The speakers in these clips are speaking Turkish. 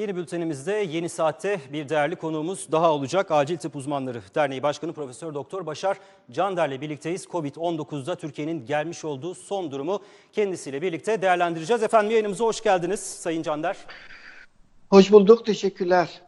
yeni bültenimizde yeni saatte bir değerli konuğumuz daha olacak. Acil Tıp Uzmanları Derneği Başkanı Profesör Doktor Başar Cander'le birlikteyiz. Covid-19'da Türkiye'nin gelmiş olduğu son durumu kendisiyle birlikte değerlendireceğiz. Efendim yayınımıza hoş geldiniz Sayın Cander. Hoş bulduk, teşekkürler.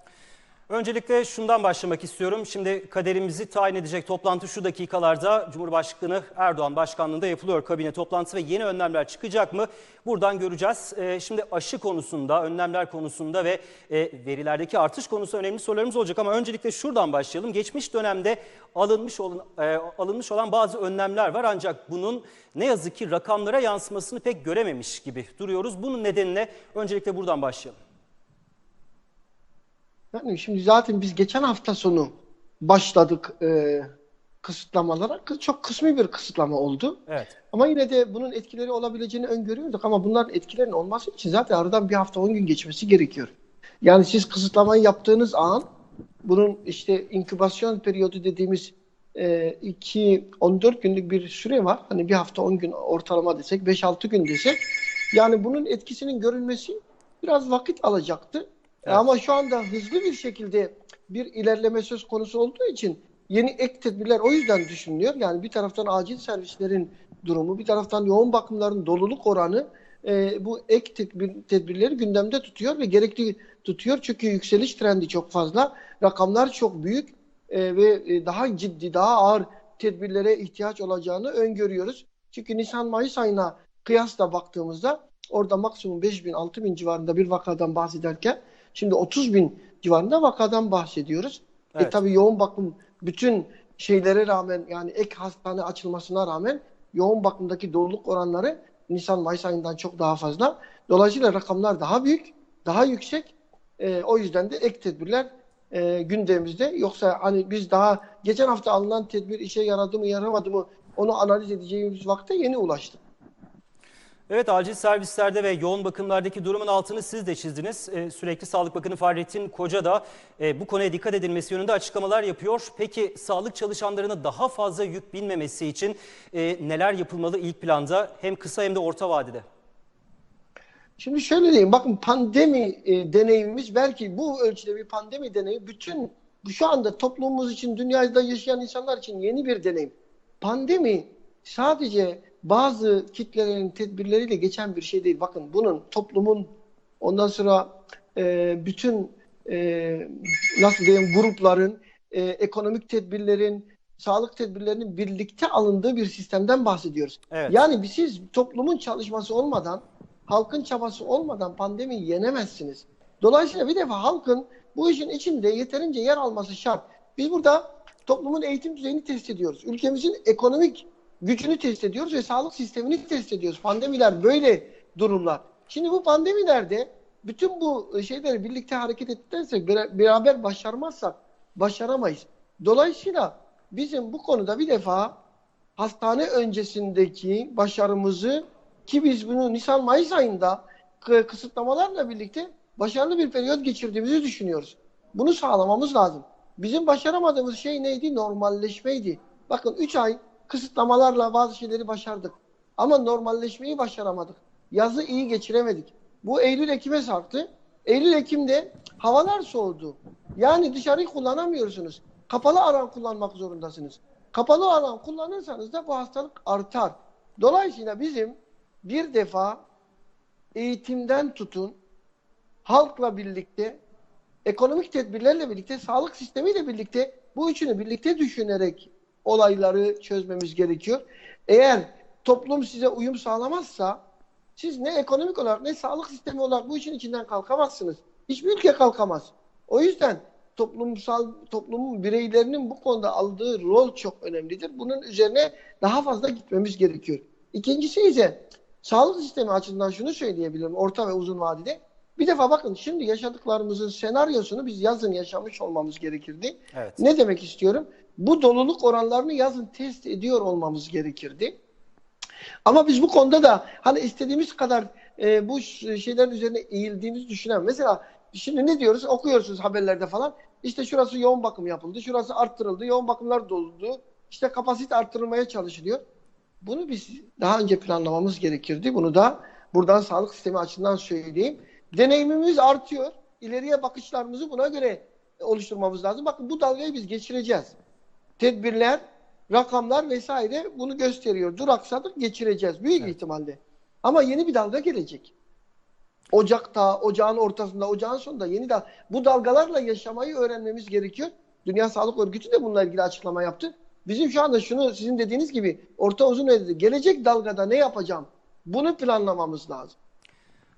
Öncelikle şundan başlamak istiyorum. Şimdi kaderimizi tayin edecek toplantı şu dakikalarda Cumhurbaşkanı Erdoğan başkanlığında yapılıyor kabine toplantısı ve yeni önlemler çıkacak mı? Buradan göreceğiz. Ee, şimdi aşı konusunda, önlemler konusunda ve e, verilerdeki artış konusunda önemli sorularımız olacak ama öncelikle şuradan başlayalım. Geçmiş dönemde alınmış olan e, alınmış olan bazı önlemler var ancak bunun ne yazık ki rakamlara yansımasını pek görememiş gibi duruyoruz. Bunun nedenine öncelikle buradan başlayalım. Yani şimdi zaten biz geçen hafta sonu başladık e, kısıtlamalara. Kı- Çok kısmi bir kısıtlama oldu. Evet. Ama yine de bunun etkileri olabileceğini öngörüyorduk. Ama bunların etkilerinin olması için zaten aradan bir hafta 10 gün geçmesi gerekiyor. Yani siz kısıtlamayı yaptığınız an bunun işte inkübasyon periyodu dediğimiz 2-14 günlük bir süre var. Hani bir hafta 10 gün ortalama desek 5-6 gün desek yani bunun etkisinin görülmesi biraz vakit alacaktı. Evet. Ama şu anda hızlı bir şekilde bir ilerleme söz konusu olduğu için yeni ek tedbirler o yüzden düşünülüyor. Yani bir taraftan acil servislerin durumu, bir taraftan yoğun bakımların doluluk oranı e, bu ek tedbir, tedbirleri gündemde tutuyor ve gerekli tutuyor. Çünkü yükseliş trendi çok fazla, rakamlar çok büyük e, ve e, daha ciddi, daha ağır tedbirlere ihtiyaç olacağını öngörüyoruz. Çünkü Nisan-Mayıs ayına kıyasla baktığımızda orada maksimum 5 bin, 6 bin civarında bir vakadan bahsederken şimdi 30 bin civarında vakadan bahsediyoruz. E Evet. tabii yoğun bakım bütün şeylere rağmen yani ek hastane açılmasına rağmen yoğun bakımdaki doluluk oranları Nisan-Mayıs ayından çok daha fazla. Dolayısıyla rakamlar daha büyük, daha yüksek. E, o yüzden de ek tedbirler e, gündemimizde. Yoksa hani biz daha geçen hafta alınan tedbir işe yaradı mı yaramadı mı onu analiz edeceğimiz vakte yeni ulaştık. Evet acil servislerde ve yoğun bakımlardaki durumun altını siz de çizdiniz. Ee, sürekli Sağlık Bakanı Fahrettin Koca da e, bu konuya dikkat edilmesi yönünde açıklamalar yapıyor. Peki sağlık çalışanlarına daha fazla yük binmemesi için e, neler yapılmalı ilk planda hem kısa hem de orta vadede? Şimdi şöyle diyeyim, bakın pandemi e, deneyimimiz belki bu ölçüde bir pandemi deneyimi bütün şu anda toplumumuz için, dünyada yaşayan insanlar için yeni bir deneyim. Pandemi sadece bazı kitlelerin tedbirleriyle geçen bir şey değil. Bakın bunun toplumun ondan sonra e, bütün e, nasıl diyeyim grupların, e, ekonomik tedbirlerin, sağlık tedbirlerinin birlikte alındığı bir sistemden bahsediyoruz. Evet. Yani siz toplumun çalışması olmadan, halkın çabası olmadan pandemiyi yenemezsiniz. Dolayısıyla bir defa halkın bu işin içinde yeterince yer alması şart. Biz burada toplumun eğitim düzeyini test ediyoruz. Ülkemizin ekonomik gücünü test ediyoruz ve sağlık sistemini test ediyoruz. Pandemiler böyle durumlar. Şimdi bu pandemilerde bütün bu şeyleri birlikte hareket ettirsek, bera- beraber başarmazsak başaramayız. Dolayısıyla bizim bu konuda bir defa hastane öncesindeki başarımızı ki biz bunu Nisan-Mayıs ayında kı- kısıtlamalarla birlikte başarılı bir periyot geçirdiğimizi düşünüyoruz. Bunu sağlamamız lazım. Bizim başaramadığımız şey neydi? Normalleşmeydi. Bakın 3 ay kısıtlamalarla bazı şeyleri başardık. Ama normalleşmeyi başaramadık. Yazı iyi geçiremedik. Bu Eylül-Ekim'e sarktı. Eylül-Ekim'de havalar soğudu. Yani dışarıyı kullanamıyorsunuz. Kapalı alan kullanmak zorundasınız. Kapalı alan kullanırsanız da bu hastalık artar. Dolayısıyla bizim bir defa eğitimden tutun, halkla birlikte, ekonomik tedbirlerle birlikte, sağlık sistemiyle birlikte bu üçünü birlikte düşünerek olayları çözmemiz gerekiyor. Eğer toplum size uyum sağlamazsa siz ne ekonomik olarak ne sağlık sistemi olarak bu işin içinden kalkamazsınız. Hiçbir ülke kalkamaz. O yüzden toplumsal toplumun bireylerinin bu konuda aldığı rol çok önemlidir. Bunun üzerine daha fazla gitmemiz gerekiyor. İkincisi ise sağlık sistemi açısından şunu söyleyebilirim orta ve uzun vadede. Bir defa bakın şimdi yaşadıklarımızın senaryosunu biz yazın yaşamış olmamız gerekirdi. Evet. Ne demek istiyorum? Bu doluluk oranlarını yazın test ediyor olmamız gerekirdi. Ama biz bu konuda da hani istediğimiz kadar e, bu şeylerin üzerine eğildiğimizi düşünemem. Mesela şimdi ne diyoruz? Okuyorsunuz haberlerde falan. İşte şurası yoğun bakım yapıldı, şurası arttırıldı, yoğun bakımlar doldu. İşte kapasite arttırılmaya çalışılıyor. Bunu biz daha önce planlamamız gerekirdi. Bunu da buradan sağlık sistemi açısından söyleyeyim. Deneyimimiz artıyor. ileriye bakışlarımızı buna göre oluşturmamız lazım. Bakın bu dalgayı biz geçireceğiz. Tedbirler, rakamlar vesaire bunu gösteriyor. Duraksadık geçireceğiz büyük ihtimalle. Ama yeni bir dalga gelecek. Ocakta, ocağın ortasında, ocağın sonunda yeni dal bu dalgalarla yaşamayı öğrenmemiz gerekiyor. Dünya Sağlık Örgütü de bununla ilgili açıklama yaptı. Bizim şu anda şunu sizin dediğiniz gibi orta uzun vadede gelecek dalgada ne yapacağım? Bunu planlamamız lazım.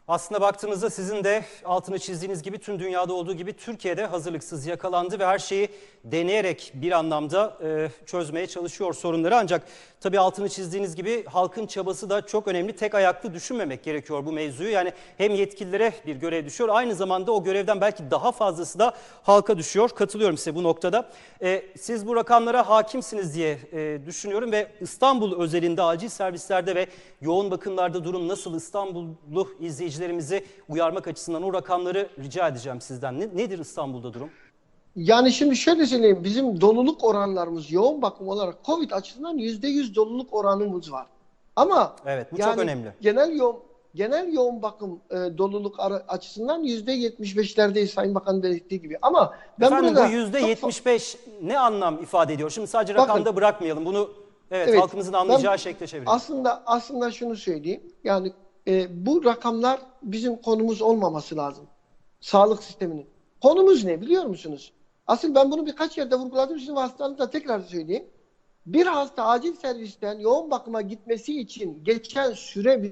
Aslında baktığımızda sizin de altını çizdiğiniz gibi tüm dünyada olduğu gibi Türkiye'de hazırlıksız yakalandı ve her şeyi deneyerek bir anlamda e, çözmeye çalışıyor sorunları. Ancak tabii altını çizdiğiniz gibi halkın çabası da çok önemli. Tek ayaklı düşünmemek gerekiyor bu mevzuyu. Yani hem yetkililere bir görev düşüyor aynı zamanda o görevden belki daha fazlası da halka düşüyor. Katılıyorum size bu noktada. E, siz bu rakamlara hakimsiniz diye e, düşünüyorum ve İstanbul özelinde acil servislerde ve yoğun bakımlarda durum nasıl İstanbullu izleyicilerimizi uyarmak açısından o rakamları rica edeceğim sizden. Ne- nedir İstanbul'da durum? Yani şimdi şöyle söyleyeyim. Bizim doluluk oranlarımız yoğun bakım olarak Covid açısından %100 doluluk oranımız var. Ama Evet, bu çok önemli. Genel yoğun genel yoğun bakım e, doluluk açısından %75'lerdeyiz Sayın Bakan belirttiği gibi. Ama ben Efendim burada bu yüzde çok fa- 75 ne anlam ifade ediyor? Şimdi sadece Bakın. rakamda bırakmayalım. Bunu evet, Evet, halkımızın anlayacağı şekilde çevirelim. Aslında aslında şunu söyleyeyim. Yani e, bu rakamlar bizim konumuz olmaması lazım. Sağlık sisteminin. Konumuz ne biliyor musunuz? Asıl ben bunu birkaç yerde vurguladım. Şimdi hastalıkta tekrar söyleyeyim. Bir hasta acil servisten yoğun bakıma gitmesi için geçen süre